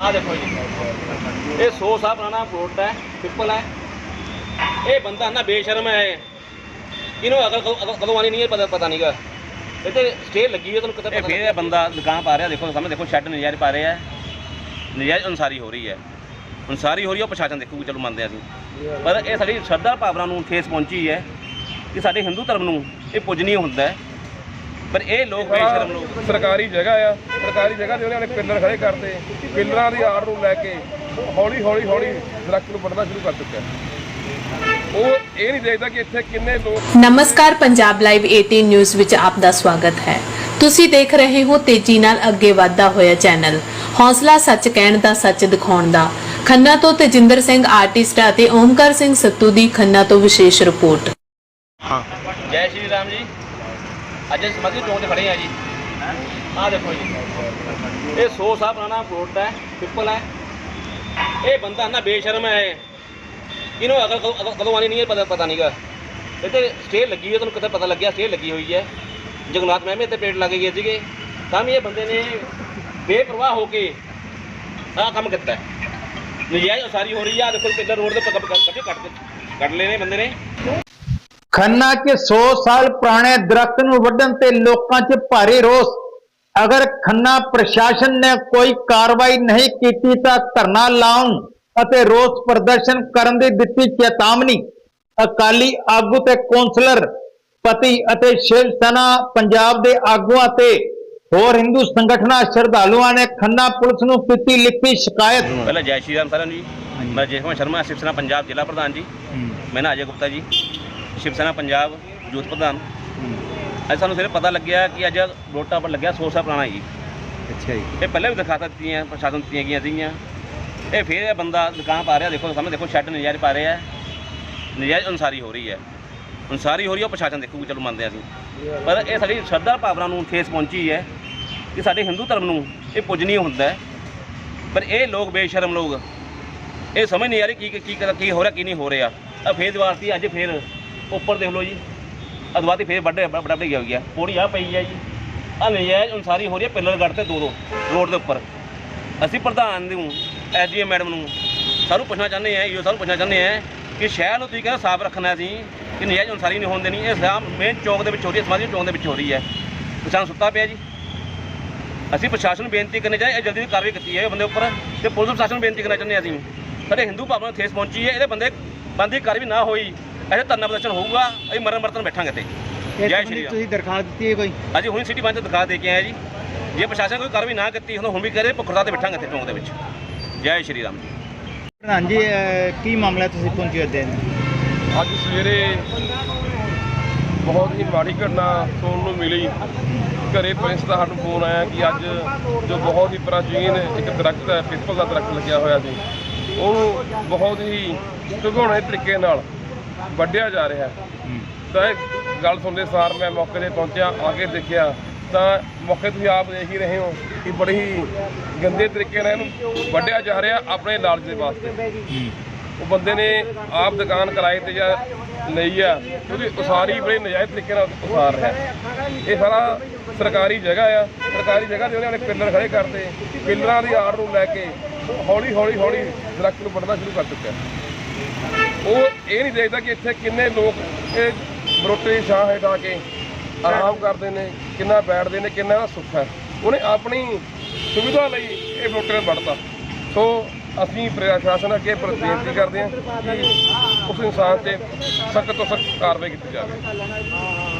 ਆ ਦੇਖੋ ਜੀ। ਇਹ 100 ਸਾਲ ਪੁਰਾਣਾ ਪ੍ਰੋਡਕਟ ਹੈ ਪਿੱਪਲ ਹੈ। ਇਹ ਬੰਦਾ ਨਾ ਬੇਸ਼ਰਮ ਹੈ। ਇਹਨੂੰ ਅਗਲ ਕਦੋਂ- ਆਣੀ ਨਹੀਂ ਹੈ ਪਤਾ ਪਤਾ ਨਹੀਂਗਾ। ਤੇ ਸਟੇ ਲੱਗੀ ਹੈ ਤੁਹਾਨੂੰ ਕਿਤੇ ਪਤਾ ਫਿਰ ਇਹ ਬੰਦਾ ਦੁਕਾਨ ਪਾ ਰਿਹਾ ਦੇਖੋ ਸਾਹਮਣੇ ਦੇਖੋ ਸ਼ੈੱਡ ਨਜਾਇਜ਼ ਪਾ ਰਿਹਾ ਹੈ। ਨਜਾਇਜ਼ ਅਨਸਾਰੀ ਹੋ ਰਹੀ ਹੈ। ਅਨਸਾਰੀ ਹੋ ਰਹੀ ਹੈ ਉਹ ਪ੍ਰਸ਼ਾਸਨ ਦੇਖੂਗੀ ਚਲੋ ਮੰਨਦੇ ਹਾਂ ਅਸੀਂ। ਪਰ ਇਹ ਸਾਡੀ ਸ਼ਰਧਾ ਭਾਵਨਾ ਨੂੰ ਠੇਸ ਪਹੁੰਚੀ ਹੈ ਕਿ ਸਾਡੇ ਹਿੰਦੂ ਧਰਮ ਨੂੰ ਇਹ ਪੁੱਜਣੀ ਹੁੰਦਾ ਹੈ। ਪਰ ਇਹ ਲੋਕ ਬੇਸ਼ਰਮ ਲੋਕ। ਸਰਕਾਰੀ ਜਗ੍ਹਾ ਆ ਸਰਕਾਰੀ ਜਗ੍ਹਾ ਤੇ ਉਹਨਾਂ ਨੇ ਪਿੱਲਰ ਖੜੇ ਕਰਤੇ ਪਿੱਲਰਾਂ ਦੀ ਆੜ ਨੂੰ ਲੈ ਕੇ ਹੌਲੀ ਹੌਲੀ ਹੌਲੀ ਦਰਖਤ ਨੂੰ ਵੱਢਣਾ ਸ਼ੁਰੂ ਕਰ ਦਿੱਤਾ ਉਹ ਇਹ ਨਹੀਂ ਦੇਖਦਾ ਕਿ ਇੱਥੇ ਕਿੰਨੇ ਲੋਕ ਨਮਸਕਾਰ ਪੰਜਾਬ ਲਾਈਵ 18 ਨਿਊਜ਼ ਵਿੱਚ ਆਪ ਦਾ ਸਵਾਗਤ ਹੈ। ਤੁਸੀਂ ਦੇਖ ਰਹੇ ਹੋ ਤੇਜ਼ੀ ਨਾਲ ਅੱਗੇ ਵਧਦਾ ਹੋਇਆ ਚੈਨਲ। ਹੌਸਲਾ ਸੱਚ ਕਹਿਣ ਦਾ ਸੱਚ ਦਿਖਾਉਣ ਦਾ। ਖੰਨਾ ਤੋਂ ਤੇਜਿੰਦਰ ਸਿੰਘ ਆਰਟਿਸਟ ਅਤੇ ਓਮਕਾਰ ਸਿੰਘ ਸੱਤੂ ਦੀ ਖੰਨਾ ਤੋਂ ਵਿਸ਼ੇਸ਼ ਰਿਪੋਰਟ। ਜੈ ਸ਼੍ਰੀ ਰਾਮ ਜੀ। ਅੱਜ ਅਸੀਂ ਸਮਾਧੀ ਚੌਂਕ 'ਤੇ ਖੜੇ ਆ ਜੀ। ਆਹ ਦੇਖੋ ਜੀ। ਇਹ 100 ਸਾਲ ਪੁਰਾਣਾ ਪ੍ਰੋਡਕਟ ਹੈ, ਪਿੱਪਲ ਹੈ। ਇਹ ਬੰਦਾ ਨਾ ਬੇਸ਼ਰਮ ਹੈ। ਇਹਨੂੰ ਅਗਲ ਕਦੋਂ- ਕਦੋਂ- ਕਦੋਂ ਆਣੀ ਨਹੀਂ ਹੈ, ਪਤਾ ਪਤਾ ਨਹੀਂਗਾ। ਇੱਥੇ ਤੇ ਸਟੇ ਲੱਗੀ ਹੈ, ਤੁਹਾਨੂੰ ਕਿਤੇ ਪਤਾ ਲੱਗਿਆ ਸਟੇ ਲੱਗੀ ਹੋਈ ਹੈ। ਜਗਨਨਾਥ ਮਹਿਮੇ ਤੇ ਪੇੜ ਲੱਗੇ ਗਏ ਸੀਗੇ। ਤਾਂ ਵੀ ਇਹ ਬੰਦੇ ਨੇ ਬੇਪਰਵਾਹ ਹੋ ਕੇ ਆਹ ਕੰਮ ਕੀਤਾ ਹੈ। ਨਜਾਇਜ਼ ਉਸਾਰੀ ਹੋ ਰਹੀ ਹੈ। ਆਹ ਦੇਖੋ ਪਿੱਲਰ ਰੋਡ ਦੇ ਉੱਪਰ ਕੱਟ ਕੱਟ ਕੱਟ ਕੱਟ ਲਏ ਨੇ ਬੰਦੇ ਨੇ। ਖੰਨਾ 'ਚ 100 ਸਾਲ ਪੁਰਾਣੇ ਦਰਖਤ ਨੂੰ ਵੱਢਣ ਤੇ ਲੋਕਾਂ 'ਚ ਭਾਰੀ ਰੋਸ। ਅਗਰ ਖੰਨਾ ਪ੍ਰਸ਼ਾਸਨ ਨੇ ਕੋਈ ਕਾਰਵਾਈ ਨਹੀਂ ਕੀਤੀ ਤਾਂ ਧਰਨਾ ਲਾਉਣ ਅਤੇ ਰੋਸ ਪ੍ਰਦਰਸ਼ਨ ਕਰਨ ਦੀ ਦਿੱਤੀ ਚੇਤਾਵਨੀ। ਅਕਾਲੀ ਆਗੂ ਤੇ ਕੌਂਸਲਰ ਪਤੀ ਅਤੇ ਸ਼ਿਵ ਸੈਨਾ ਪੰਜਾਬ ਦੇ ਆਗੂਆਂ ਤੇ ਹੋਰ ਹਿੰਦੂ ਸੰਗਠਨਾਂ ਸ਼ਰਧਾਲੂਆਂ ਨੇ ਖੰਨਾ ਪੁਲਿਸ ਨੂੰ ਕੀਤੀ ਲਿਖਤੀ ਸ਼ਿਕਾਇਤ। ਪਹਿਲਾਂ ਜੈ ਸ਼੍ਰੀ ਰਾਮ ਸਾਰਿਆਂ ਨੂੰ ਜੀ। ਮੈਂ ਜੈ ਕੁਮਾਰ ਸ਼ਰਮਾ ਸ਼ਿਵ ਸੈਨਾ ਪੰਜਾਬ ਜ਼ਿਲ੍ਹਾ ਪ੍ਰਧਾਨ ਜੀ। ਮੈਂ ਨਾ ਅਜੇ ਗੁਪਤਾ ਜੀ। ਸ਼ਿਵ ਸੈਨਾ ਪੰਜਾਬ ਯੂਥ ਪ੍ਰਧਾਨ। ਅੱਜ ਸਾਨੂੰ ਸਿਰੇ ਪਤਾ ਲੱਗਿਆ ਕਿ ਅੱਜ ਰੋਟਾ ਪਰ ਲੱਗਿਆ 100 ਸਾਲ ਪੁਰਾਣਾ ਜੀ। ਅੱਛਾ ਜੀ। ਇਹ ਪਹਿਲਾਂ ਵੀ ਦਿਖਾਤਾ ਦਿੱਤੀਆਂ ਪ੍ਰਸ਼ਾਸਨ ਦਿੱਤੀਆਂ ਗਈਆਂ ਸੀਗੀਆਂ। ਇਹ ਫਿਰ ਇਹ ਬੰਦਾ ਦੁਕਾਨ ਪਾ ਰਿਹਾ ਦੇਖੋ ਸਾਹਮਣੇ ਦੇਖੋ ਸ਼ੈੱਡ ਨਜਾਇਜ਼ ਪਾ ਰਿਹਾ ਨਜਾਇਜ਼ ਅਨਸਾਰੀ ਹੋ ਰਹੀ ਹੈ। ਅਨਸਾਰੀ ਹੋ ਰਹੀ ਹੈ ਉਹ ਪ੍ਰਸ਼ਾਸਨ ਦੇਖੂਗੀ ਚਲੋ ਮੰਨਦੇ ਅਸੀਂ। ਪਰ ਇਹ ਸਾਡੀ ਸ਼ਰਧਾ ਭਾਵਨਾ ਨੂੰ ਠੇਸ ਪਹੁੰਚੀ ਹੈ ਕਿ ਸਾਡੇ ਹਿੰਦੂ ਧਰਮ ਨੂੰ ਇਹ ਪੁੱਜਣੀ ਹੁੰਦਾ ਹੈ। ਪਰ ਇਹ ਲੋਕ ਬੇਸ਼ਰਮ ਲੋਕ ਇਹ ਸਮਝ ਨਹੀਂ ਆ ਰਹੀ ਕੀ ਕੀ ਕੀ ਹੋ ਰਿਹਾ ਕੀ ਨਹੀਂ ਹੋ ਰਿਹਾ। ਆ ਫੇਰ ਦੀਵਾਰ ਸੀ ਅੱਜ ਫੇਰ ਉੱਪਰ ਦੇਖ ਲਓ ਜੀ। ਅਦਵਾਤੀ ਫੇਰ ਵੱਡੇ ਵੱਡਾ ਗਿਆ ਹੋਈ ਹੈ ਪੌੜੀ ਆ ਪਈ ਹੈ ਜੀ। ਆ ਨਜਾਇਜ਼ ਅਨਸਾਰੀ ਹੋ ਰਹੀ ਹੈ ਪਿੱਲਰ ਗੱਡ ਤੇ ਦੋ ਦੋ ਰੋਡ ਦੇ ਉੱਪਰ। ਅਸੀਂ ਪ੍ਰਧਾਨ ਨੂੰ ਐਸਡੀਐਮ ਮੈਡਮ ਨੂੰ ਸਾਨੂੰ ਪੁੱਛਣਾ ਚਾਹੁੰਦੇ ਆ, ਇਹੋ ਸਾਨੂੰ ਪੁੱਛਣਾ ਚਾਹੁੰਦੇ ਆ ਕਿ ਸ਼ਹਿਰ ਨੂੰ ਤੁਸੀਂ ਕਹਿੰਦੇ ਸਾਫ਼ ਰੱਖਣਾ ਅਸੀਂ ਕਿ ਨਜਾਇਜ਼ ਅਨਸਾਰੀ ਨਹੀਂ ਹੋਣ ਦੇਣੀ। ਇਹ ਸਾਮ ਮੇਨ ਚੌਂਕ ਦੇ ਵਿੱਚ ਹੋ ਰਹੀ ਹੈ ਸਮਾਜੀ ਚੌਂਕ ਦੇ ਵਿੱਚ ਹੋ ਰਹੀ ਹੈ। ਕਿਸਾਨ ਸੁੱਤਾ ਪਿਆ ਜੀ। ਅਸੀਂ ਪ੍ਰਸ਼ਾਸਨ ਨੂੰ ਬੇਨਤੀ ਕਰਨੀ ਚਾਹੀਏ ਇਹ ਜਲਦੀ ਤੋਂ ਕਾਰਵਾਈ ਕੀਤੀ ਹੈ ਬੰਦੇ ਉੱਪਰ। ਤੇ ਪੁਲਿਸ ਪ੍ਰਸ਼ਾਸਨ ਨੂੰ ਬੇਨਤੀ ਕਰਨਾ ਚਾਹੁੰਦੇ ਹਾਂ ਅਸੀਂ ਸਾਡੇ ਹਿੰਦੂ ਭਾਵਨਾ ਨੂੰ ਠੇਸ ਪਹੁੰਚੀ ਹੈ, ਇਹਦੇ ਬੰਦੇ ਬੰਦੀ ਕਾਰਵਾਈ ਨਾ ਹੋਈ। ਇਹਦੇ ਧਰਨਾ ਪ੍ਰਦਰਸ਼ਨ ਹੋਊਗਾ ਅਸੀਂ ਮਰਨ ਮਰਤਨ ਬੈਠਾਂਗੇ ਤੇ ਜੈ ਸ਼੍ਰੀ ਰਾਮ। ਤੁਸੀਂ ਦਰਖਾਸਤ ਦਿੱਤੀ ਹੈ ਕੋਈ? ਅਜੇ ਹੁਣ ਸਿਟੀ ਬੰਦ ਦਿਖਾ ਦੇ ਕੇ ਆਏ ਜੀ। ਜੇ ਪ੍ਰਸ਼ਾਸਨ ਕੋਈ ਕਾਰਵਾਈ ਨਾ ਕੀਤੀ ਹੁਣ ਹੁਣ ਵੀ ਕਰੇ ਭੁੱਖਦਾ ਤੇ ਬੈਠਾਂਗੇ ਇੱਥੇ ਚੌਂਕ ਦੇ ਵਿੱਚ। ਜੈ ਸ਼੍ਰੀ ਰਾਮ ਜੀ। ਪ੍ਰਧਾਨ ਜੀ ਕੀ ਮਾਮਲਾ ਤੁਸੀਂ ਪਹੁੰਚੇ ਹੋ ਦਿਨ ਅੱਜ ਸਵੇਰੇ ਬਹੁਤ ਹੀ ਮਾੜੀ ਘਟਨਾ ਸੁਣਨ ਨੂੰ ਮਿਲੀ। ਘਰੇ ਪੁਲਿਸ ਦਾ ਸਾਨੂੰ ਫੋਨ ਆਇਆ ਕਿ ਅੱਜ ਜੋ ਬਹੁਤ ਹੀ ਪ੍ਰਾਚੀਨ ਇੱਕ ਦਰਖਤ ਹੈ ਪਿੱਪਲ ਦਾ ਦਰਖਤ ਲੱਗਿਆ ਹੋਇਆ ਸੀ ਉਹਨੂੰ ਬਹੁਤ ਹੀ ਢੁਗਾਉਣੇ ਤਰੀਕੇ ਨਾਲ ਵੱਢਿਆ ਜਾ ਰਿਹਾ ਹੈ। ਤਾਂ ਇਹ ਗੱਲ ਸੁਣਦੇ ਸਾਰ ਮੈਂ ਮੌਕੇ ਤੇ ਪਹੁੰਚਿਆ ਆ ਕੇ ਦੇਖਿਆ ਤਾਂ ਮੌਕੇ ਤੁਸੀਂ ਆਪ ਦੇਖ ਹੀ ਰਹੇ ਹੋ ਕਿ ਬੜੀ ਹੀ ਗੰਦੇ ਤਰੀਕੇ ਨਾਲ ਇਹਨੂੰ ਵੱਢਿਆ ਜਾ ਰਿਹਾ ਆਪਣੇ ਲਾਲਚ ਦੇ ਵਾਸਤੇ। ਉਹ ਬੰਦੇ ਨੇ ਆਪ ਦੁਕਾਨ ਕਿਰਾਏ ਤੇ ਜਾਂ ਲਈ ਆ ਉਹਦੀ ਉਸਾਰੀ ਬੜੇ ਨਜਾਇਜ਼ ਤਰੀਕੇ ਨਾਲ ਉਸਾਰ ਰਿਹਾ ਇਹ ਸਾਰਾ ਸਰਕਾਰੀ ਜਗ੍ਹਾ ਆ ਸਰਕਾਰੀ ਜਗ੍ਹਾ ਤੇ ਉਹਨਾਂ ਨੇ ਪਿੱਲਰ ਖੜੇ ਕਰਤੇ ਪਿੱਲਰਾਂ ਦੀ ਆੜ ਨੂੰ ਲੈ ਕੇ ਹੌਲੀ ਹੌਲੀ ਹੌਲੀ ਦਰਖਤ ਨੂੰ ਵੱਢਣਾ ਸ਼ੁਰੂ ਕਰ ਦਿੱਤਾ। ਉਹ ਇਹ ਨਹੀਂ ਦੇਖਦਾ ਕਿ ਇੱਥੇ ਕਿੰਨੇ ਲੋਕ ਇਹ ਬਰੋਟੇ ਦੀ ਛਾਂ ਹੇਠ ਆ ਕੇ ਆਰਾਮ ਕਰਦੇ ਨੇ, ਕਿੰਨਾ ਬੈਠਦੇ ਨੇ, ਕਿੰਨਾ ਦਾ ਸੁੱਖ ਹੈ। ਉਹਨੇ ਆਪਣੀ ਸੁਵਿਧਾ ਲਈ ਇਹ ਬਰੋਟੇ ਨੂੰ ਵੱਢਤਾ ਸੋ ਅਸੀਂ ਪ੍ਰਸ਼ਾਸਨ ਅੱਗੇ ਬੇਨਤੀ ਕਰਦੇ ਹਾਂ ਕਿ ਉਸ ਇਨਸਾਨ ਤੇ ਸਖਤ ਤੋਂ ਸਖਤ ਕਾਰਵਾਈ ਕੀਤੀ ਜਾਵੇ।